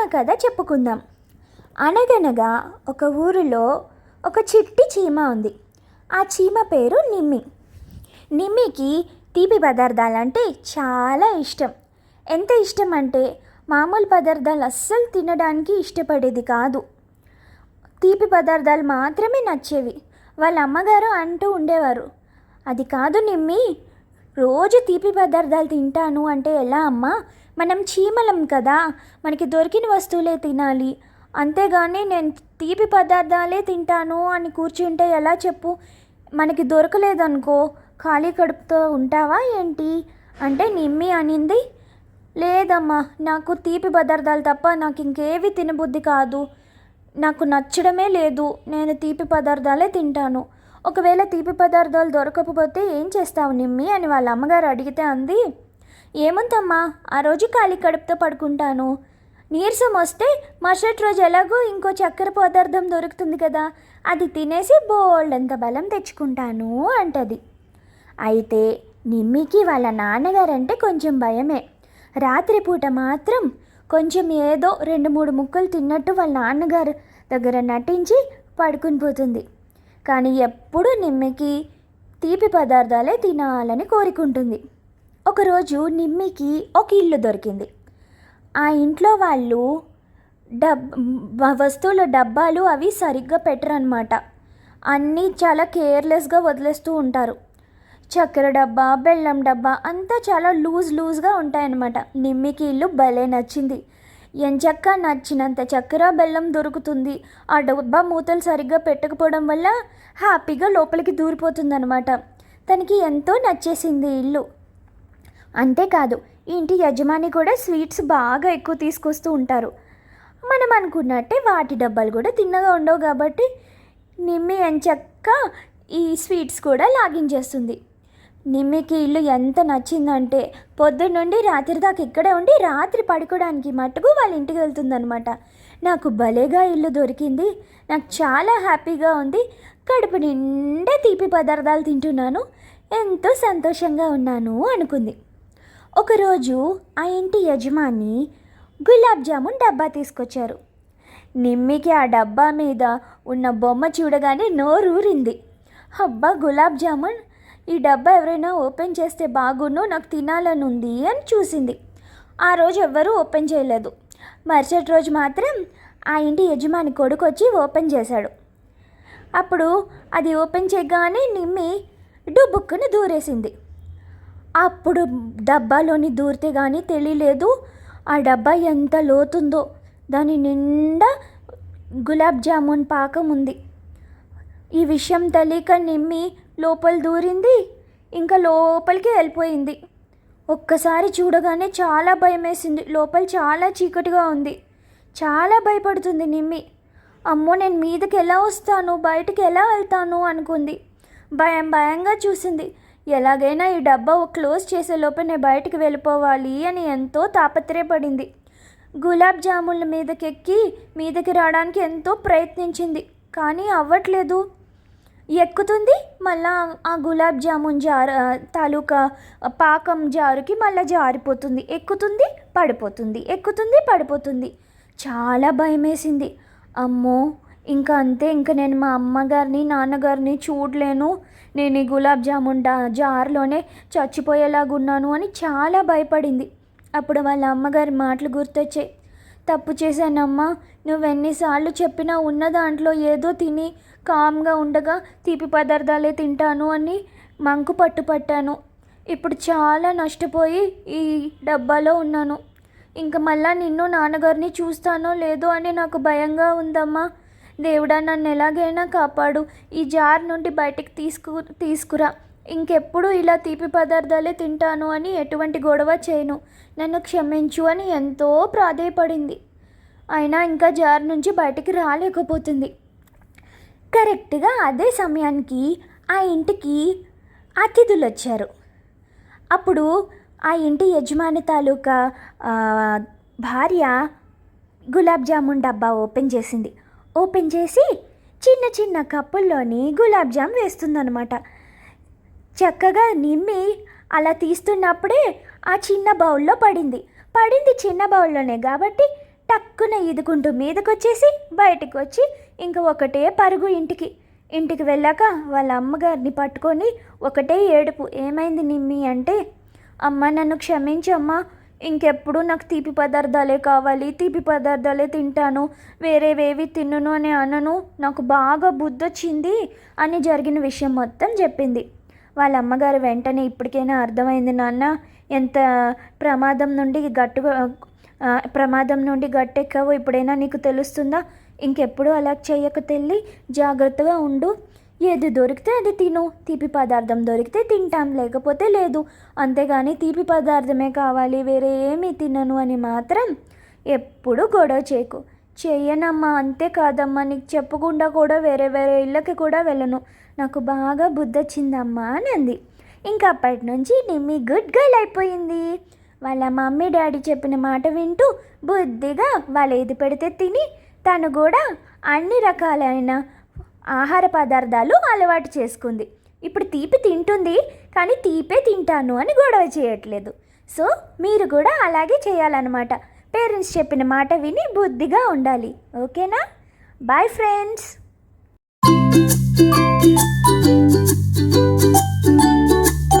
చీమ కథ చెప్పుకుందాం. అనగనగా ఒక ఊరిలో ఒక చిట్టి చీమ ఉంది. ఆ చీమ పేరు నిమ్మి. నిమ్మికి తీపి పదార్థాలంటే చాలా ఇష్టం. ఎంత ఇష్టం అంటే మామూలు పదార్థాలు అస్సలు తినడానికి ఇష్టపడేది కాదు. తీపి పదార్థాలు మాత్రమే నచ్చేవి. వాళ్ళ అమ్మగారు అంటూ ఉండేవారు. అది కాదు నిమ్మి రోజు తీపి పదార్థాలు తింటాను అంటే ఎలా అమ్మా? మనం చీమలం కదా మనకి దొరికిన వస్తువులే తినాలి. అంతేగాని నేను తీపి పదార్థాలే తింటాను అని కూర్చుంటే ఎలా చెప్పు? మనకి దొరకలేదనుకో ఖాళీ కడుపుతో ఉంటావా ఏంటి? అంటే నిమ్మి అనింది. లేదమ్మా నాకు తీపి పదార్థాలు తప్ప నాకు ఇంకేవి తినబుద్ధి కాదు. నాకు నచ్చడమే లేదు. నేను తీపి పదార్థాలే తింటాను. ఒకవేళ తీపి పదార్థాలు దొరకకపోతే ఏం చేస్తావు నిమ్మి అని వాళ్ళ అమ్మగారు అడిగితే అంది ఏముందమ్మా ఆ రోజు ఖాళీ కడుపుతో పడుకుంటాను. నీరసం వస్తే మరుసటి రోజు ఎలాగో ఇంకో చక్కెర పదార్థం దొరుకుతుంది కదా అది తినేసి బోల్డంత బలం తెచ్చుకుంటాను అంటది. అయితే నిమ్మికి వాళ్ళ నాన్నగారంటే కొంచెం భయమే. రాత్రిపూట మాత్రం కొంచెం ఏదో రెండు మూడు ముక్కలు తిన్నట్టు వాళ్ళ నాన్నగారు దగ్గర నటించి పడుకుని పోతుంది. కానీ ఎప్పుడూ నిమ్మికి తీపి పదార్థాలే తినాలని కోరుకుంటుంది. ఒకరోజు నిమ్మికి ఒక ఇల్లు దొరికింది. ఆ ఇంట్లో వాళ్ళు డబ్ వస్తువుల డబ్బాలు అవి సరిగ్గా పెట్టరనమాట అన్నీ చాలా కేర్లెస్గా వదిలేస్తూ ఉంటారు. చక్కెర డబ్బా బెల్లం డబ్బా అంతా చాలా లూజ్ లూజ్గా ఉంటాయన్నమాట. నిమ్మికి ఇల్లు భలే నచ్చింది. ఎంచక్క నచ్చినంత చక్కెర బెల్లం దొరుకుతుంది. ఆ డబ్బా మూతలు సరిగ్గా పెట్టకపోవడం వల్ల హ్యాపీగా లోపలికి దూరిపోతుందన్నమాట. తనకి ఎంతో నచ్చేసింది ఇల్లు. అంతేకాదు ఇంటి యజమాని కూడా స్వీట్స్ బాగా ఎక్కువ తీసుకొస్తూ ఉంటారు. మనం అనుకున్నట్టే వాటి డబ్బాలు కూడా తిన్నగా ఉండవు కాబట్టి నిమ్మి ఎంచక్క ఈ స్వీట్స్ కూడా లాగించేస్తుంది. నిమ్మికి ఇల్లు ఎంత నచ్చిందంటే పొద్దున్న నుండి రాత్రి దాకా ఇక్కడే ఉండి రాత్రి పడుకోవడానికి మట్టుకు వాళ్ళ ఇంటికి వెళ్తుందనమాట నాకు భలేగా ఇల్లు దొరికింది. నాకు చాలా హ్యాపీగా ఉంది. కడుపు నిండా తీపి పదార్థాలు తింటున్నాను. ఎంతో సంతోషంగా ఉన్నాను అనుకుంది. ఒకరోజు ఆ ఇంటి యజమాని గులాబ్ జామున్ డబ్బా తీసుకొచ్చారు. నిమ్మికి ఆ డబ్బా మీద ఉన్న బొమ్మ చూడగానే నోరూరింది. అబ్బా గులాబ్ జామున్ ఈ డబ్బా ఎవరైనా ఓపెన్ చేస్తే బాగున్ను నాకు తినాలని ఉంది అని చూసింది. ఆ రోజు ఎవ్వరూ ఓపెన్ చేయలేదు. మరుసటి రోజు మాత్రం ఆ ఇంటి యజమాని కొడుకు వచ్చి ఓపెన్ చేశాడు. అప్పుడు అది ఓపెన్ చేయగానే నిమ్మి డుబుక్కును దూరేసింది. అప్పుడు డబ్బాలోని దూరితే కానీ తెలియలేదు ఆ డబ్బా ఎంత లోతుందో. దాని నిండా గులాబ్ జామున్ పాకం ఉంది. ఈ విషయం తెలియక నిమ్మి లోపల దూరింది ఇంకా లోపలికి వెళ్ళిపోయింది. ఒక్కసారి చూడగానే చాలా భయం వేసింది లోపల చాలా చీకటిగా ఉంది. చాలా భయపడుతుంది నిమ్మి. అమ్మో నేను మీదకి ఎలా వస్తాను? బయటికి ఎలా వెళ్తాను? అనుకుంది. భయం భయంగా చూసింది. ఎలాగైనా ఈ డబ్బా క్లోజ్ చేసే లోపల నేను బయటకు వెళ్ళిపోవాలి అని ఎంతో తాపత్రయపడింది. గులాబ్ జాముల మీదకెక్కి మీదకి రావడానికి ఎంతో ప్రయత్నించింది. కానీ అవ్వట్లేదు. ఎక్కుతుంది. మళ్ళా ఆ గులాబ్ జామున్ జారు తాలూకా పాకం జారుకి మళ్ళీ జారిపోతుంది. ఎక్కుతుంది పడిపోతుంది. ఎక్కుతుంది పడిపోతుంది. చాలా భయమేసింది. అమ్మో! ఇంకా అంతే ఇంకా నేను మా అమ్మగారిని నాన్నగారిని చూడలేను. నేను ఈ గులాబ్ జామున్ డా జార్లోనే చచ్చిపోయేలాగున్నాను అని చాలా భయపడింది. అప్పుడు వాళ్ళ అమ్మగారి మాటలు గుర్తొచ్చాయి. తప్పు చేశానమ్మా. నువ్వెన్నిసార్లు చెప్పినా ఉన్న దాంట్లో ఏదో తిని కామ్గా ఉండగా తీపి పదార్థాలే తింటాను అని మంకు పట్టుపట్టాను ఇప్పుడు చాలా నష్టపోయి ఈ డబ్బాలో ఉన్నాను. ఇంకా మళ్ళా నిన్ను నాన్నగారిని చూస్తానో లేదో అని నాకు భయంగా ఉందమ్మా. దేవుడా నన్ను ఎలాగైనా కాపాడు. ఈ జార్ నుండి బయటికి తీసుకు తీసుకురా. ఇంకెప్పుడు ఇలా తీపి పదార్థాలే తింటాను అని ఎటువంటి గొడవ చేయను. నన్ను క్షమించు అని ఎంతో ప్రాధేయపడింది. అయినా ఇంకా జార్ నుంచి బయటికి రాలేకపోతుంది. కరెక్ట్గా అదే సమయానికి ఆ ఇంటికి అతిథులు వచ్చారు. అప్పుడు ఆ ఇంటి యజమాని తాలూకా భార్య గులాబ్ జామున్ డబ్బా ఓపెన్ చేసింది. ఓపెన్ చేసి చిన్న చిన్న కప్పుల్లోని గులాబ్ జామ్ వేస్తుందన్నమాట. చక్కగా నిమ్మి అలా తీస్తున్నప్పుడే ఆ చిన్న బౌల్లో పడింది. పడింది చిన్న బౌల్లోనే కాబట్టి టక్కున ఈదుకుంటూ మీదకొచ్చేసి బయటికి వచ్చి ఇంకా ఒకటే పరుగు ఇంటికి. ఇంటికి వెళ్ళాక వాళ్ళ అమ్మగారిని పట్టుకొని ఒకటే ఏడుపు. ఏమైంది నిమ్మి అంటే అమ్మ నన్ను క్షమించు అమ్మ. ఇంకెప్పుడు నాకు తీపి పదార్థాలే కావాలి. తీపి పదార్థాలే తింటాను. వేరేవేవి తినను అని అనను. నాకు బాగా బుద్ధొచ్చింది అని జరిగిన విషయం మొత్తం చెప్పింది. వాళ్ళ అమ్మగారు వెంటనే ఇప్పటికైనా అర్థమైంది నాన్న ఎంత ప్రమాదం నుండి గట్టుగా ప్రమాదం నుండి గట్టెక్కావో ఇప్పుడైనా నీకు తెలుస్తుందా? ఇంకెప్పుడు అలా చేయక తెల్లి జాగ్రత్తగా ఉండు. ఏది దొరికితే అది తిను. తీపి పదార్థం దొరికితే తింటాం లేకపోతే లేదు. అంతేగాని తీపి పదార్థమే కావాలి వేరే ఏమీ తినను అని మాత్రం ఎప్పుడు గొడవ చేయకు. చెయ్యనమ్మా అంతే కాదమ్మా నీకు చెప్పకుండా కూడా వేరే వేరే ఇళ్ళకి కూడా వెళ్ళను. నాకు బాగా బుద్ధొచ్చిందమ్మా అని అంది ఇంకా అప్పటి నుంచి నిమ్మి గుడ్ గర్ల్ అయిపోయింది. వాళ్ళ మమ్మీ డాడీ చెప్పిన మాట వింటూ బుద్ధిగా వాళ్ళు ఏది పెడితే తిని తను కూడా అన్ని రకాలైన ఆహార పదార్థాలు అలవాటు చేసుకుంది. ఇప్పుడు తీపి తింటుంది కానీ తీపే తింటాను అని గొడవ చేయట్లేదు. సో మీరు కూడా అలాగే చేయాలన్నమాట. పేరెంట్స్ చెప్పిన మాట విని బుద్ధిగా ఉండాలి. ఓకేనా? Bye friends. Thank you.